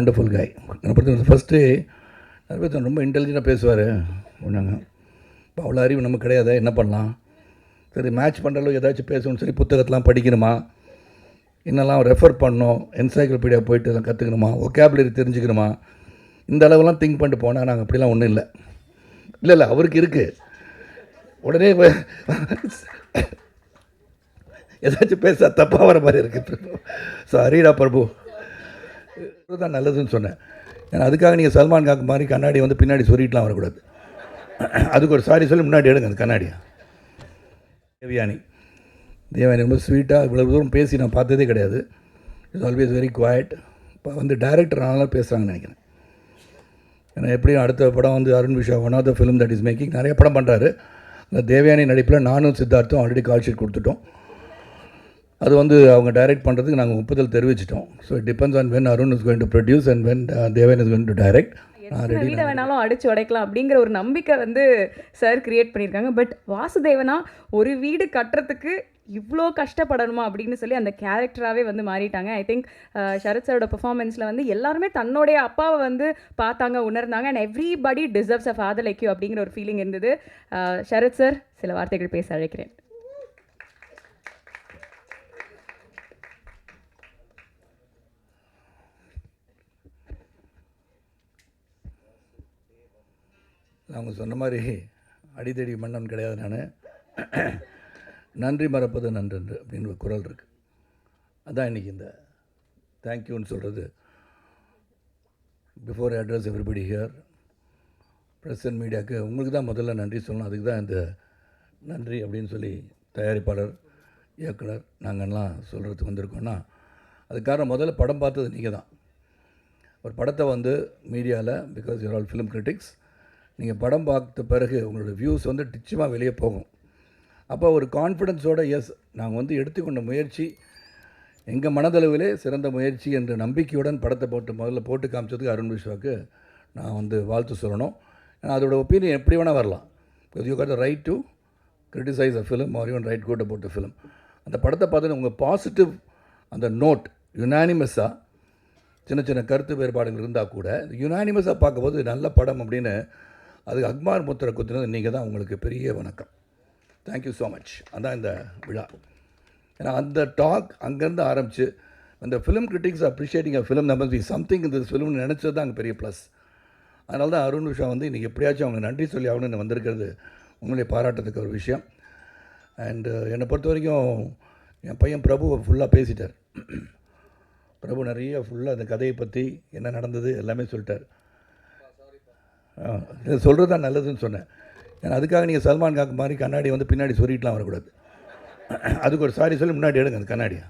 Wonderful guy என்னை first நிறைய ரொம்ப இன்டெலிஜென்ட்டாக பேசுவார். ஒன்றாங்க இப்போ அவ்வளோ அறிவு நமக்கு கிடையாது என்ன பண்ணலாம்? சரி மேட்ச் பண்ணுற அளவுக்கு ஏதாச்சும் பேசணும்னு சரி புத்தகத்தெலாம் படிக்கணுமா? என்னெல்லாம் ரெஃபர் பண்ணணும்? என்சைக்ளோபீடியா போயிட்டு எல்லாம் கற்றுக்கணுமா ஒகேபுலரி தெரிஞ்சுக்கணுமா? இந்த அளவுலாம் திங்க் பண்ணிட்டு போனால் நாங்கள் அப்படிலாம் ஒன்றும் இல்லை. இல்லை இல்லை அவருக்கு இருக்குது உடனே ஏதாச்சும் பேச தப்பாக வர மாதிரி இருக்குது ஸோ ஹரிடா பிரபு. தான் நல்லதுன்னு சொன்னேன். ஏன்னா அதுக்காக நீங்கள் சல்மான் காக்கு மாதிரி கண்ணாடி வந்து பின்னாடி சொல்லிட்டுலாம் வரக்கூடாது. அதுக்கு ஒரு சாரி சொல்லி முன்னாடி எடுங்க அந்த கண்ணாடியை. தேவயானி. தேவயானி ரொம்ப ஸ்வீட்டாக இவ்வளோ தூரம் பேசி நான் பார்த்ததே கிடையாது. இட்ஸ் ஆல்வேஸ் வெரி குவாய்ட் இப்போ வந்து டைரக்டர் ஆனாலும் பேசுகிறாங்கன்னு நினைக்கிறேன். ஏன்னா எப்படியும் அடுத்த படம் வந்து அருண் விஷா one of the film that is making நிறைய படம் பண்ணுறாரு அந்த தேவயானி நடிப்பில் நானும் சித்தார்த்தும் ஆல்ரெடி கால் ஷீட் கொடுத்துட்டோம். அது வந்து அவங்க டைரக்ட் பண்ணுறதுக்கு நாங்கள் ஒப்புதல் தெரிவிச்சிட்டோம். So it depends on when Arun is going to produce and when Devan is going to direct வீடை வேணாலும் அடிச்சு உடைக்கலாம் அப்படிங்கிற ஒரு நம்பிக்கை வந்து சார் கிரியேட் பண்ணியிருக்காங்க. பட் வாசுதேவனா ஒரு வீடு கட்டுறதுக்கு இவ்வளோ கஷ்டப்படணுமா அப்படின்னு சொல்லி அந்த கேரக்டராகவே வந்து மாறிட்டாங்க. ஐ திங்க் சரத் சாரோட பெர்ஃபார்மன்ஸில் வந்து எல்லாருமே தன்னுடைய அப்பாவை வந்து பார்த்தாங்க உணர்ந்தாங்க and everybody deserves a father like you அப்படிங்கிற ஒரு ஃபீலிங் இருந்தது. அஹ், சரத் சார் சில வார்த்தைகள் பேச அழைக்கிறேன். அவங்க சொன்ன மாதிரி அடித்தடி மன்னன் கிடையாது நான். நன்றி மறப்பது நன்றன்று அப்படின்னு ஒரு குரல் இருக்குது அதான் இன்றைக்கி இந்த தேங்க்யூன்னு சொல்கிறது before address everybody here press and மீடியாவுக்கு உங்களுக்கு தான் முதல்ல நன்றி சொல்லணும். அதுக்கு தான் இந்த நன்றி அப்படின்னு சொல்லி தயாரிப்பாளர் இயக்குனர் நாங்கள்லாம் சொல்கிறதுக்கு வந்திருக்கோன்னா அதுக்கு காரணம் முதல்ல படம் பார்த்தது நீங்கள் தான் ஒரு படத்தை வந்து மீடியாவில் because your all film critics நீங்கள் படம் பார்த்த பிறகு உங்களோட வியூஸ் வந்து நிச்சயமாக வெளியே போகும். அப்போ ஒரு கான்ஃபிடென்ஸோட எஸ் நாங்கள் வந்து எடுத்துக்கொண்ட முயற்சி எங்கள் மனதளவிலே சிறந்த முயற்சி என்ற நம்பிக்கையுடன் படத்தை போட்டு முதல்ல போட்டு காமிச்சதுக்கு அருண் விஸ்வாக்கு நான் வந்து வாழ்த்து சொல்லணும். ஏன்னா அதோட ஒப்பீனியன் எப்படி வேணால் வரலாம். Because you got right to criticise a film or you write good about film அந்த படத்தை பார்த்தோன்னா உங்கள் பாசிட்டிவ் அந்த நோட் யுனானிமஸாக சின்ன சின்ன கருத்து வேறுபாடுகள் இருந்தால் கூட யுனானிமஸாக பார்க்கும்போது நல்ல படம் அப்படின்னு அதுக்கு அக்மார் முத்திரை குத்துனது நீங்கள் தான் உங்களுக்கு பெரிய வணக்கம். தேங்க்யூ ஸோ மச் அதான் இந்த விழா. ஏன்னா அந்த டாக் அங்கேருந்து ஆரம்பித்து அந்த film critics appreciating a film நம்ம பி சம்திங் இந்த ஃபிலிம்னு நினச்சது தான் அங்கே பெரிய ப்ளஸ் அதனால தான் அருண் விஷா வந்து இன்றைக்கி எப்படியாச்சும் அவங்க நன்றி சொல்லி ஆகணும்னு வந்திருக்கிறது உங்களுடைய பாராட்டுறதுக்கு ஒரு விஷயம். அண்டு என்னை பொறுத்த வரைக்கும் என் பையன் பிரபு ஃபுல்லாக பேசிட்டார். பிரபு நிறைய ஃபுல்லாக அந்த கதையை பற்றி என்ன நடந்தது எல்லாமே சொல்லிட்டார். சொல்கிறது தான் நல்லதுன்னு சொன்னேன். ஏன்னா அதுக்காக நீங்கள் சல்மான் காக்கு மாதிரி கண்ணாடி வந்து பின்னாடி சொல்லிட்டுலாம் வரக்கூடாது. அதுக்கு ஒரு சாரி சொல்லி முன்னாடி எடுங்க அந்த கண்ணாடியை.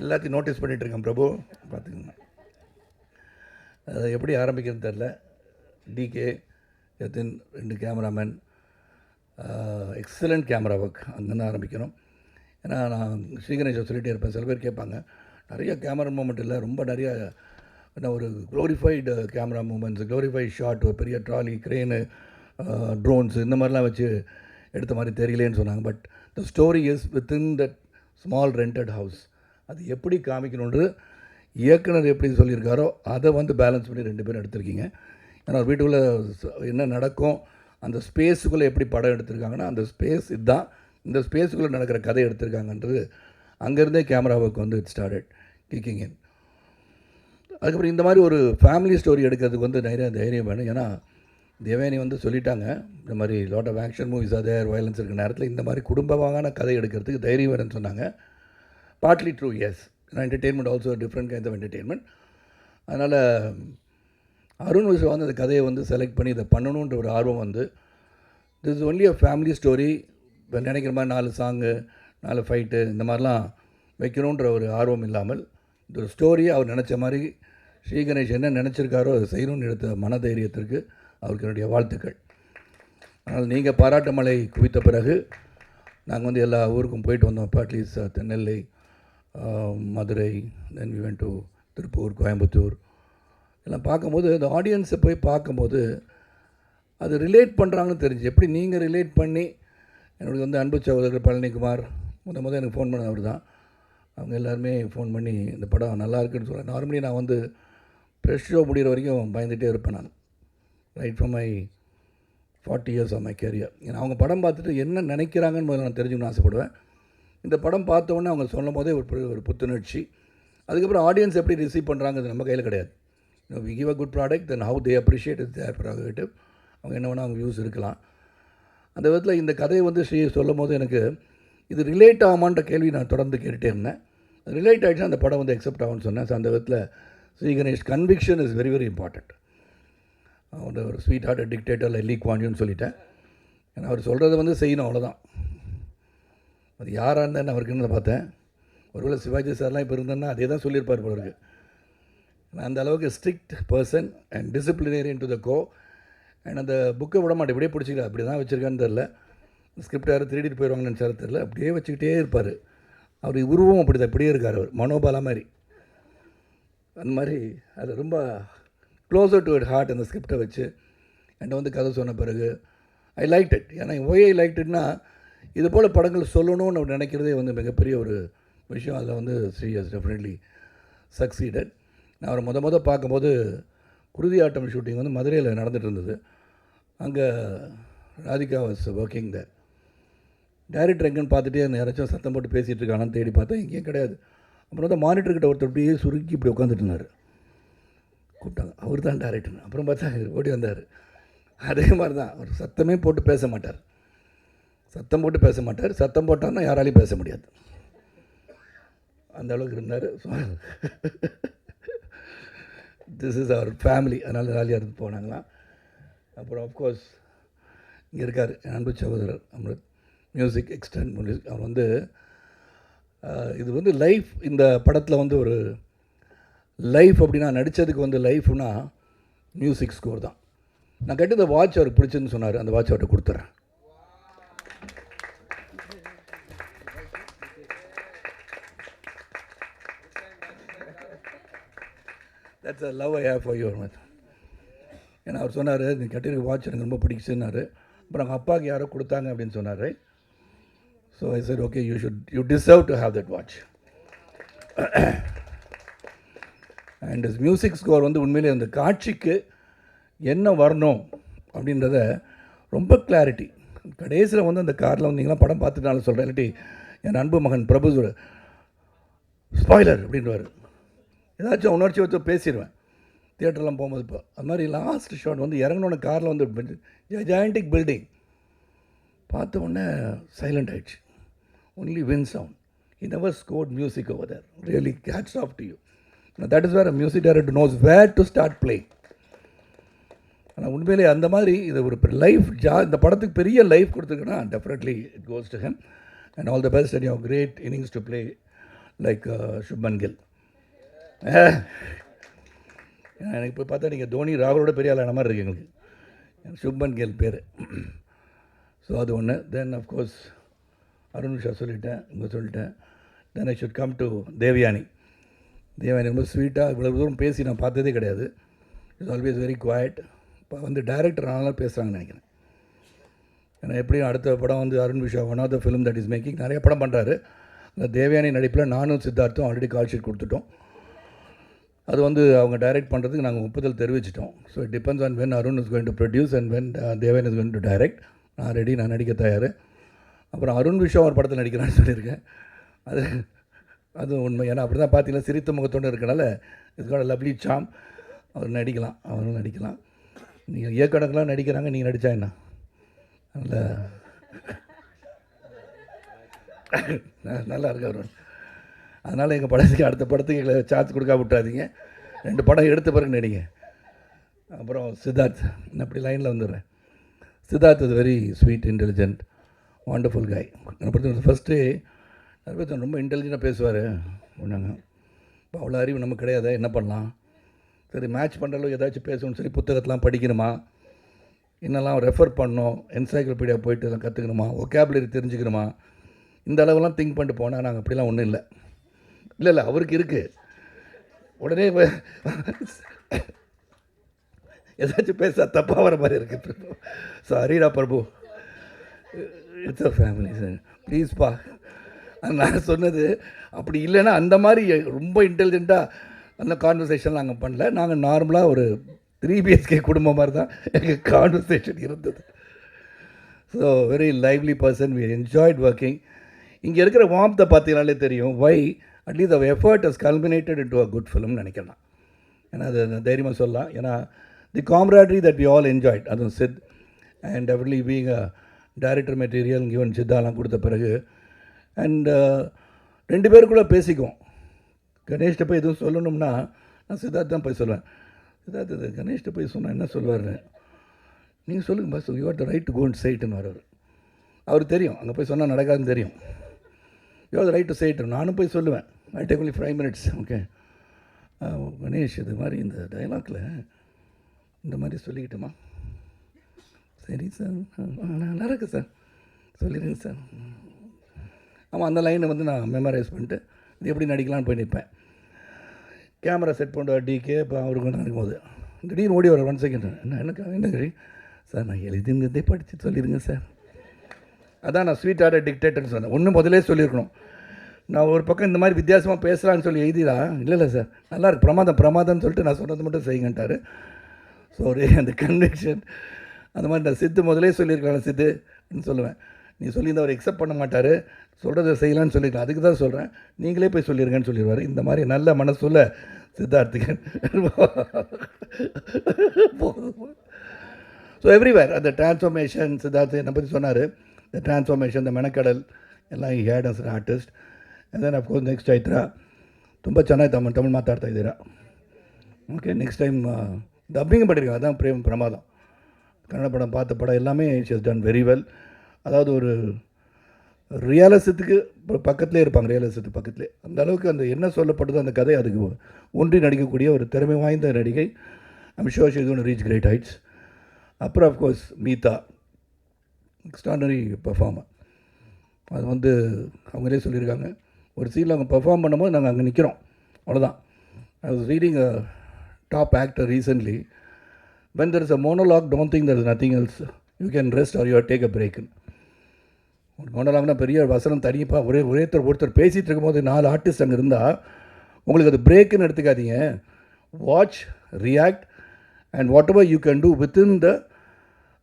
எல்லாத்தையும் நோட்டீஸ் பண்ணிகிட்டு இருக்கேன் பிரபு. பார்த்துக்கோங்க. அதை எப்படி ஆரம்பிக்கிறது தெரில டிகே எத்தின் ரெண்டு கேமராமேன். எக்ஸலண்ட் கேமரா ஒர்க் அங்கேருந்து ஆரம்பிக்கணும். ஏன்னா நான் ஸ்ரீகணேஷை சொல்லிகிட்டே இருப்பேன். சில பேர் கேட்பாங்க. நிறைய கேமரா மூமெண்ட் இல்லை. ரொம்ப நிறைய என்ன ஒரு glorified camera moments glorified shot ஒரு பெரிய ட்ராலி க்ரெயினு ட்ரோன்ஸ் இந்த மாதிரிலாம் வச்சு எடுத்த மாதிரி தெரியலேன்னு சொன்னாங்க. But the story is within that small rented house அது எப்படி காமிக்கணுன்றது இயக்குனர் எப்படி சொல்லியிருக்காரோ அதை வந்து பேலன்ஸ் பண்ணி ரெண்டு பேரும் எடுத்திருக்கீங்க. ஏன்னா ஒரு வீட்டுக்குள்ளே என்ன நடக்கும் அந்த ஸ்பேஸுக்குள்ளே எப்படி படம் எடுத்திருக்காங்கன்னா அந்த ஸ்பேஸ் இதுதான். இந்த ஸ்பேஸுக்குள்ளே நடக்கிற கதை எடுத்திருக்காங்கன்றது அங்கேருந்தே கேமராவுக்கு வந்து இட் ஸ்டார்டட் கிக்கிங் இன் அதுக்கப்புறம் இந்த மாதிரி ஒரு ஃபேமிலி ஸ்டோரி எடுக்கிறதுக்கு வந்து நிறைய தைரியம் வேணும். ஏன்னா தேவயானி வந்து சொல்லிட்டாங்க இந்த மாதிரி லாட் ஆஃப் ஆக்ஷன் மூவிஸ் அதே வயலன்ஸ் இருக்கிற நேரத்தில் இந்த மாதிரி குடும்பமான கதை எடுக்கிறதுக்கு தைரியம் வேணும்னு சொன்னாங்க. Partly true as entertainment also different kinds of entertainment அதனால் அருண் விஷயம் வந்து அந்த கதையை வந்து செலக்ட் பண்ணி இதை பண்ணணுன்ற ஒரு ஆர்வம் வந்து this is only a family story இப்போ நினைக்கிற மாதிரி நாலு சாங்கு நாலு ஃபைட்டு இந்த மாதிரிலாம் வைக்கணுன்ற ஒரு ஆர்வம் இல்லாமல் இந்த ஒரு ஸ்டோரியை அவர் நினச்ச மாதிரி ஸ்ரீ கணேஷ் என்ன நினச்சிருக்காரோ அதை செய்யணும்னு எடுத்த மனதைரியத்திற்கு அவருக்கு என்னுடைய வாழ்த்துக்கள். ஆனால் நீங்கள் பாராட்டு மலை குவித்த பிறகு நாங்கள் வந்து எல்லா ஊருக்கும் போயிட்டு வந்தோம். இப்போ at least Nellai Madurai then we went to Tiruppur Coimbatore. எல்லாம் பார்க்கும்போது இந்த ஆடியன்ஸை போய் பார்க்கும்போது அது ரிலேட் பண்ணுறாங்கன்னு தெரிஞ்சு எப்படி நீங்கள் ரிலேட் பண்ணி என்னுடைய வந்து அன்பு சகோதரர் பழனிக்குமார் முத முத எனக்கு ஃபோன் பண்ண அவர் தான் அவங்க எல்லாருமே ஃபோன் பண்ணி இந்த படம் நல்லா இருக்குன்னு சொல்கிறேன் நார்மலி நான் வந்து ப்ரெஷ் ஷோ முடிகிற வரைக்கும் பயந்துகிட்டே இருப்பேன் நான். Right from my forty years of my career ஏன்னா அவங்க படம் பார்த்துட்டு என்ன நினைக்கிறாங்கன்னு முதல்ல நான் தெரிஞ்சுக்கணும்னு ஆசைப்படுவேன். இந்த படம் பார்த்த அவங்க சொல்லும் போதே ஒரு ஒரு புத்துணர்ச்சி. அதுக்கப்புறம் ஆடியன்ஸ் எப்படி ரிசீவ் பண்ணுறாங்கிறது நம்ம கையில் கிடையாது. We give a good product then how they appreciate it their prerogative அவங்க என்ன வேணால் அவங்க வியூஸ் இருக்கலாம். அந்த விதத்தில் இந்த கதையை வந்து ஸ்ரீ சொல்லும் போது எனக்கு இது ரிலேட் ஆகுமான்ற கேள்வி நான் தொடர்ந்து கேட்டுகிட்டே இருந்தேன். ரிலேட் ஆகிடுச்சுன்னா அந்த படம் வந்து எக்ஸப்ட் ஆகும்னு சொன்னேன். ஸோ அந்த விதத்தில் Sri Ganesh conviction is very very important அவர் ஒரு ஸ்வீட் ஹார்ட் டிக்டேட்டர் லெல்லி குவான்யூன்னு சொல்லிட்டேன். ஏன்னா அவர் சொல்கிறத வந்து செய்யணும் அவ்வளோதான் அது யாராக இருந்தால் அவருக்கு என்ன பார்த்தேன்? ஒருவேளை சிவாஜி சார்லாம் இப்போ இருந்தேன்னா அதே தான் சொல்லியிருப்பார் போல இருக்கு. நான் அந்த அளவுக்கு strict person and disciplinarian to the go and அந்த புக்கை விட மாட்டேன் இப்படியே பிடிச்சிக்கல அப்படி தான் வச்சுருக்கான்னு தெரில ஸ்கிரிப்ட் யாரும் திருடிட்டு போயிடுவாங்கன்னு நினச்சாரு தெரில அப்படியே வச்சுக்கிட்டே இருப்பார். அவர் உருவம் அப்படி தான் இப்படியே இருக்கார் அவர். மனோபாலா மாதிரி. அந்த மாதிரி அது ரொம்ப க்ளோசர் டு இட் ஹார்ட் அந்த ஸ்கிரிப்டை வச்சு என்கிட்ட வந்து கதை சொன்ன பிறகு ஐ லைக் இட் ஏன்னா ஒய் ஐ லைக் இட்னா இது போல் படங்கள் சொல்லணும்னு அவர் நினைக்கிறதே வந்து மிகப்பெரிய ஒரு விஷயம். அதில் வந்து ஸ்ரீ ஹஸ் டெஃபினெட்லி சக்சீடட் நான் அவரை முத முத பார்க்கும்போது குருதி ஆட்டம் ஷூட்டிங் வந்து மதுரையில் நடந்துகிட்டு இருந்தது. அங்கே Radhika was working there director எங்கேன்னு பார்த்துட்டே யாராச்சும் சத்தம் போட்டு பேசிகிட்டு இருக்கானான்னு தேடி பார்த்தா எங்கேயும் கிடையாது. அப்புறம் வந்து மானிட்டர் கிட்ட ஒருத்தர் அப்படியே சுருக்கி இப்படி உட்காந்துட்டு இருந்தார். கூப்பிட்டாங்க. அவர் தான் டேரக்டர் அப்புறம் பார்த்தா இவர் ஓடி வந்தார். அதே மாதிரி தான் அவர் சத்தமே போட்டு பேச மாட்டார். சத்தம் போட்டு பேச மாட்டார். சத்தம் போட்டார்னா யாராலையும் பேச முடியாது. அந்த அளவுக்கு இருந்தார். திஸ் இஸ் அவர் ஃபேமிலி அதனால் ஜாலியாக இருந்து போனாங்களாம். அப்புறம் ஆஃப்கோர்ஸ் இங்கே இருக்கார் அன்பு சகோதரர் அமிர்த். மியூசிக் எக்ஸ்டன் மியூசிக் அவர் வந்து இது வந்து லைஃப் இந்த படத்தில் வந்து ஒரு லைஃப் அப்படின்னா நடித்ததுக்கு வந்து லைஃப்னா மியூசிக் ஸ்கோர் தான். நான் கேட்டு இந்த வாட்ச் அவருக்கு பிடிச்சதுன்னு சொன்னார். அந்த வாட்ச் அவர்கிட்ட கொடுத்துட்றேன் that's a love I have for your math ஏன்னா அவர் சொன்னார் நீ கட்டிருக்க வாட்ச் எனக்கு ரொம்ப பிடிச்சுன்னாரு அப்புறம் அவங்க அப்பாவுக்கு யாரோ கொடுத்தாங்க அப்படின்னு சொன்னார். So I said, okay you should you deserve to have that watch and music score வந்து உண்மையிலே அந்த காட்சிக்கு என்ன வரணும் அப்படின்றத ரொம்ப கிளாரிட்டி கடைசியில் வந்து அந்த காரில் வந்தீங்கன்னா படம் பார்த்துட்டாலும் சொல்கிறேன் இல்லாட்டி என் அன்பு மகன் பிரபு ஸ்பாய்லர் அப்படின்றவார் ஏதாச்சும் உணர்ச்சி வச்சு பேசிடுவேன். தியேட்டர்லாம் போகும்போது இப்போ அது மாதிரி லாஸ்ட் ஷாட் வந்து இறங்கினோட காரில் வந்து ஜாயிண்டிக் பில்டிங் பார்த்த உடனே சைலண்ட் ஆகிடுச்சு only win sound he never scored music over there. Really hats off to you. Now, that is where a music director knows where to start playing. ஆனால் உண்மையிலே அந்த மாதிரி இது ஒரு லைஃப் ஜா இந்த படத்துக்கு பெரிய life கொடுத்துருக்குன்னா definitely it goes to him and all the best and your great innings to play like Shubman Gill எனக்கு இப்போ பார்த்தா நீங்கள் தோனி ராகுலோட பெரிய ஆளான மாதிரி இருக்கு எங்களுக்கு. சுப்மன் கில் பேர். ஸோ அது ஒன்று தென் அஃப்கோர்ஸ் அருண் விஷா சொல்லிட்டேன் இங்கே சொல்லிட்டேன். Then I should come to Devayani. Devayani ரொம்ப ஸ்வீட்டாக இவ்வளோ தூரம் பேசி நான் பார்த்ததே கிடையாது. இட்ஸ் ஆல்வேஸ் வெரி குவாய்ட் இப்போ வந்து டைரக்டர் நல்லா பேசுகிறாங்கன்னு நினைக்கிறேன். ஏன்னா எப்படியும் அடுத்த படம் வந்து Arun Visha one of the film that is making நிறைய படம் பண்ணுறாரு அந்த தேவயானி நடிப்பில் நானும் சித்தார்த்தும் ஆல்ரெடி கால் ஷீட் கொடுத்துட்டோம். அது வந்து அவங்க டைரக்ட் பண்ணுறதுக்கு நாங்கள் ஒப்புதல் தெரிவிச்சிட்டோம். So it depends on when Arun is going to produce and when Devan is going to direct நான் ரெடி நான் நடிக்க தயார். அப்புறம் அருண் விஷா ஒரு படத்தில் நடிக்கிறான்னு சொல்லியிருக்கேன். அது அது உண்மை. ஏன்னா அப்படி தான் பார்த்தீங்கன்னா சிரித்த முகத்தோடு இருக்கனால இதுக்கான லவ்லி சாம் அவர் நடிக்கலாம் அவரும் நடிக்கலாம். நீங்கள் இயக்கணக்கெலாம் நடிக்கிறாங்க நீங்கள் நடித்தா என்ன? நல்ல நல்லா இருக்கு அவர். அதனால் எங்கள் படத்துக்கு அடுத்த படத்துக்கு எங்களை சார்ஜ் கொடுக்க விட்டுறாதீங்க. ரெண்டு படம் எடுத்த பிறகு நடிங்க. அப்புறம் சித்தார்த் நான் அப்படி லைனில் வந்துடுறேன். Siddharth is very sweet intelligent wonderful guy என்னை பொறுத்த ஃபஸ்ட்டு நிறைய ரொம்ப இன்டெலிஜென்ட்டாக பேசுவார். ஒன்றாங்க இப்போ அவ்வளோ அறிவு நமக்கு கிடையாது? என்ன பண்ணலாம்? சரி மேட்ச் பண்ணுற அளவுக்கு ஏதாச்சும் பேசணும்னு சொல்லி புத்தகத்தெலாம் படிக்கணுமா? என்னெல்லாம் ரெஃபர் பண்ணணும்? என்சைக்ளோபீடியா போயிட்டு எல்லாம் கற்றுக்கணுமா ஒகேபுலரி தெரிஞ்சுக்கணுமா? இந்த அளவுலாம் திங்க் பண்ணிட்டு போனால் நாங்கள் அப்படிலாம் ஒன்றும் இல்லை. இல்லை இல்லை அவருக்கு இருக்குது உடனே ஏதாச்சும் பேச தப்பாக வர மாதிரி இருக்குது சாரிடா Prabhu. It's a family sir ப்ளீஸ்ப்பா நான் சொன்னது அப்படி இல்லைன்னா அந்த மாதிரி ரொம்ப இன்டெலிஜென்ட்டாக அந்த கான்வர்சேஷன் நாங்கள் பண்ணல. நாங்கள் நார்மலாக ஒரு த்ரீ பிஹெச்கே குடும்பம் மாதிரி தான் எங்கள் கான்வர்சேஷன் இருந்தது. So very lively person we enjoyed working இங்கே இருக்கிற வார்த்தை பார்த்தீங்கனாலே தெரியும். Why at least our effort is culminated into a good ஃபிலிம்னு நினைக்கிறேன் நான். ஏன்னா அது தைரியமாக சொல்லலாம். ஏன்னா the camaraderie that we all enjoyed அதுவும் Sid and definitely being a director material given சித்தாலாம் கொடுத்த பிறகு அண்ட் uh, ரெண்டு பேருக்குள்ளே பேசிக்குவோம். கணேஷ்கிட்ட போய் எதுவும் சொல்லணும்னா நான் சித்தார்த் தான் போய் சொல்லுவேன் சித்தார்த் இது கணேஷ்கிட்ட போய் சொன்னால் என்ன சொல்லுவார் நீங்கள் சொல்லுங்கள் bus you are the right to go and சைட்டுன்னு வர்றாரு அவர். தெரியும். அங்கே போய் சொன்னால் நடக்காதுன்னு தெரியும். You are right to side நானும் போய் சொல்லுவேன். I take only five minutes okay Ganesh இது மாதிரி இந்த டைலாக்ல இந்த மாதிரி சொல்லிக்கிட்டுமா? சரி சார். நல்லா இருக்கு சார். சொல்லிடுங்க சார். ஆமாம் அந்த லைனை வந்து நான் மெமரைஸ் பண்ணிட்டு இது எப்படி நடிக்கலான்னு போய் நிற்பேன் கேமரா செட் பண்ணுவார் டிகே இப்போ அவருக்கு நடக்கும்போது திடீர்னு ஓடி வர ஒன் செகண்ட் என்ன எனக்கு என்ன கறி சார் நான் எழுதிங்கிறதே படித்து சொல்லிடுங்க சார். அதான் நான் ஸ்வீட் ஆர்டர் டிக்டேட்டர்னு சொன்னேன். ஒன்றும் முதலே சொல்லியிருக்கணும். நான் ஒரு பக்கம் இந்த மாதிரி வித்தியாசமாக பேசலான்னு சொல்லி எழுதிடா. இல்லை இல்லை சார். நல்லா இருக்கு. பிரமாதம் பிரமாதம்னு சொல்லிட்டு நான் சொன்னது மட்டும் செய்யுங்கன்ட்டாரு. ஸோ ஒரு அந்த கன்விக்ஷன் அந்த மாதிரி நான் சித்து முதலே சொல்லியிருக்கலாம் சித்துன்னு சொல்லுவேன் நீ சொல்லியிருந்த அவர் எக்ஸப்ட் பண்ண மாட்டார் சொல்கிறத செய்யலான்னு சொல்லியிருக்கலாம் அதுக்கு தான் சொல்கிறேன் நீங்களே போய் சொல்லிடுங்கன்னு சொல்லிடுவார் இந்த மாதிரி நல்ல மனசுள்ள சித்தார்த்திகன் ஸோ எவ்ரிவேர் அந்த டிரான்ஸ்ஃபர்மேஷன் சித்தார்த் என்னை பற்றி சொன்னார் இந்த டிரான்ஸ்ஃபர்மேஷன் இந்த மெனக்கடல் ಎಲ್ಲ ಈ had us artist and then of course next Chaitra ತುಂಬ ಚೆನ್ನಾಗಿ ತಮ್ಮ ತಮಿಳು ಮಾತಾಡ್ತಾ ಇದ್ದೀರಾ ஓகே நெக்ஸ்ட் டைம் டப்பிங் பண்ணியிருக்காங்க அதான் பிரேம் பிரமாதம் கன்னட படம் பார்த்த படம் எல்லாமே ஷி டன் வெரி வெல் அதாவது ஒரு ரியாலிசத்துக்கு பக்கத்துலேயே இருப்பாங்க ரியாலிசத்துக்கு பக்கத்துலேயே அந்த அளவுக்கு அந்த என்ன சொல்லப்படுதோ அந்த கதை அதுக்கு ஒன்றி நடிக்கக்கூடிய ஒரு திறமை வாய்ந்த நடிகை. I'm sure she one reach great heights அப்புறம் of course Meetha. Extraordinary performer அது வந்து அவங்களே சொல்லியிருக்காங்க. ஒரு சீனில் அவங்க பெர்ஃபார்ம் பண்ணும்போது நாங்கள் அங்கே நிற்கிறோம் அவ்வளோதான் I was reading a top actor recently when there is a monologue don't think there is nothing else you can rest or you take a பிரேக்குன்னு ஒரு மோனோலாக்னா பெரிய வசனம் தனிப்பாக ஒரே ஒருத்தர் ஒருத்தர் பேசிகிட்டு இருக்கும்போது நாலு ஆர்டிஸ்ட் அங்கே இருந்தால் உங்களுக்கு அது பிரேக்குன்னு எடுத்துக்காதீங்க. Watch react and whatever you can do within the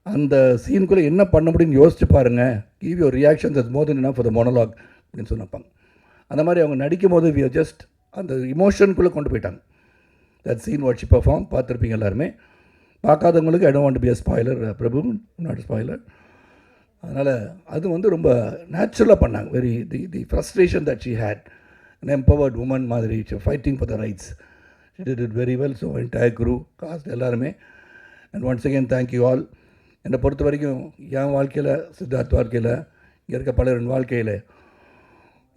அந்த சீனுக்குள்ளே என்ன பண்ண முடியும்னு யோசிச்சு பாருங்கள் give your reactions is more than for the monologue அப்படின்னு சொன்னப்பாங்க. அந்த மாதிரி அவங்க நடிக்கும் போது வி ஜஸ்ட் அந்த இமோஷனுக்குள்ளே கொண்டு போயிட்டாங்க. தட் சீன் வாட்ச் பர்ஃபார்ம் பார்த்துருப்பீங்க எல்லாருமே. பார்க்காதவங்களுக்கு I don't want be a spoiler Prabhu not spoiler அதனால் அது வந்து ரொம்ப நேச்சுரலாக பண்ணாங்க. Very the the frustration that she had an empowered woman மாதிரி fighting for the rights it it very well so entire crew cast எல்லாருமே. And once again thank you all என்னை பொறுத்த வரைக்கும் என் வாழ்க்கையில் சித்தார்த் வாழ்க்கையில் இங்கே இருக்க பலரின் வாழ்க்கையில்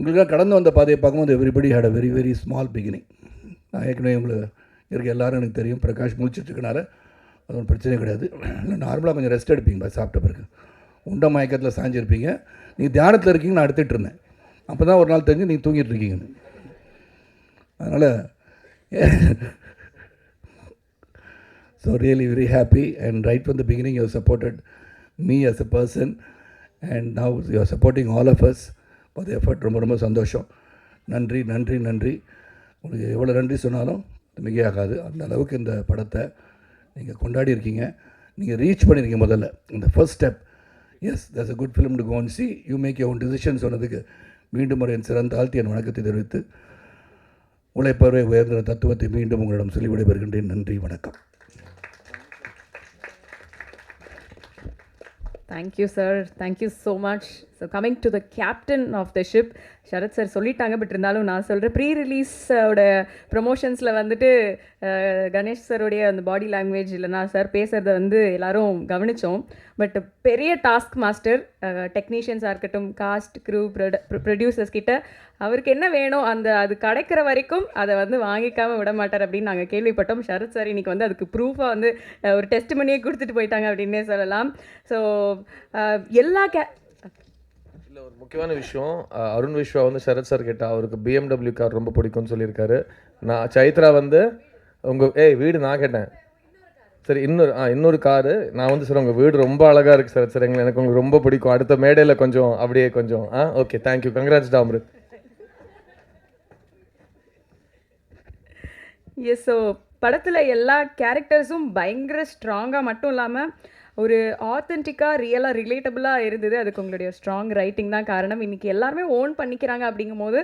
உங்களுக்காக கடந்து வந்த பாதையை பார்க்கும்போது everybody had a very very small beginning நான் ஏற்கனவே உங்களுக்கு இருக்க எல்லோரும் எனக்கு தெரியும். பிரகாஷ் முழிச்சிட்ருக்கனால அது ஒன்றும் பிரச்சனையே கிடையாது. இல்லை நார்மலாக கொஞ்சம் ரெஸ்ட் எடுப்பீங்க சாப்பிட்ட பிறகு. உண்ட மயக்கத்தில் சாஞ்சிருப்பீங்க. நீங்கள் தியானத்தில் இருக்கீங்க நான் எடுத்துகிட்டு இருந்தேன். அப்போ தான் ஒரு நாள் தெரிஞ்சு நீங்கள் தூங்கிட்டு இருக்கீங்கன்னு. அதனால் so really very happy and right from the beginning you supported me as a person and now you are supporting all of us அது எஃபர்ட் ரொம்ப ரொம்ப சந்தோஷம். நன்றி நன்றி நன்றி. உங்களுக்கு எவ்வளோ நன்றி சொன்னாலும் மிகையாகாது. அந்த அளவுக்கு இந்த படத்தை நீங்கள் கொண்டாடி இருக்கீங்க நீங்கள் ரீச் பண்ணியிருக்கீங்க முதல்ல. இந்த first step yes that's a good film to go and see you make your decision சொன்னதுக்கு மீண்டும் ஒரு என் சிறந்த ஆழ்த்தி என் வணக்கத்தை தெரிவித்து உழைப்பவரை உயர்ந்த தத்துவத்தை மீண்டும் உங்களிடம் சொல்லி விடைபெறுகின்றேன். நன்றி வணக்கம். Thank you sir thank you so much so coming to the captain of the ship Sarath sir சொல்லிட்டாங்க பட் இருந்தாலும் நான் சொல்கிறேன் ப்ரீ ரிலீஸோட ப்ரொமோஷன்ஸில் வந்துட்டு கணேஷ் சாருடைய அந்த பாடி லாங்குவேஜ் இல்லைனா சார் பேசுகிறத வந்து எல்லாரும் கவனித்தோம் பட் பெரிய டாஸ்க் மாஸ்டர் டெக்னீஷியன்ஸாக இருக்கட்டும் காஸ்ட் க்ரூ ப்ரொடியூசர்ஸ் கிட்ட அவருக்கு என்ன வேணும் அந்த அது கிடைக்கிற வரைக்கும் அதை வந்து வாங்கிக்காமல் விட மாட்டார் அப்படின்னு நாங்கள் கேள்விப்பட்டோம். சரத் சார் இன்னைக்கு வந்து அதுக்கு ப்ரூஃபாக வந்து ஒரு டெஸ்ட் பண்ணியே கொடுத்துட்டு போயிட்டாங்க அப்படின்னே சொல்லலாம். ஸோ எல்லா கே இதில் ஒரு முக்கியமான விஷயம். அருண் விஸ்வா வந்து சரத் சார் கேட்டால் அவருக்கு பிஎம்டபிள்யூ கார் ரொம்ப பிடிக்கும்னு சொல்லியிருக்காரு. நான் சைத்ரா வந்து உங்கள் ஏய் வீடு நான் கேட்டேன். சரி இன்னொரு ஆ இன்னொரு காரு நான் வந்து சார் உங்கள் வீடு ரொம்ப அழகாக இருக்குது சார் சார் எங்களை எனக்கு உங்களுக்கு ரொம்ப பிடிக்கும். அடுத்த மேடையில் கொஞ்சம் அப்படியே கொஞ்சம் ஆ okay thank you congrats Damruth yes so படத்தில் எல்லா கேரக்டர்ஸும் பயங்கர ஸ்ட்ராங்காக மட்டும் இல்லாமல் ஒரு ஆத்தென்டிக்காக ரியலாக ரிலேட்டபுளாக இருந்தது. அதுக்கு உங்களுடைய ஸ்ட்ராங் ரைட்டிங் தான் காரணம். இன்றைக்கி எல்லாருமே ஓன் பண்ணிக்கிறாங்க அப்படிங்கும்போது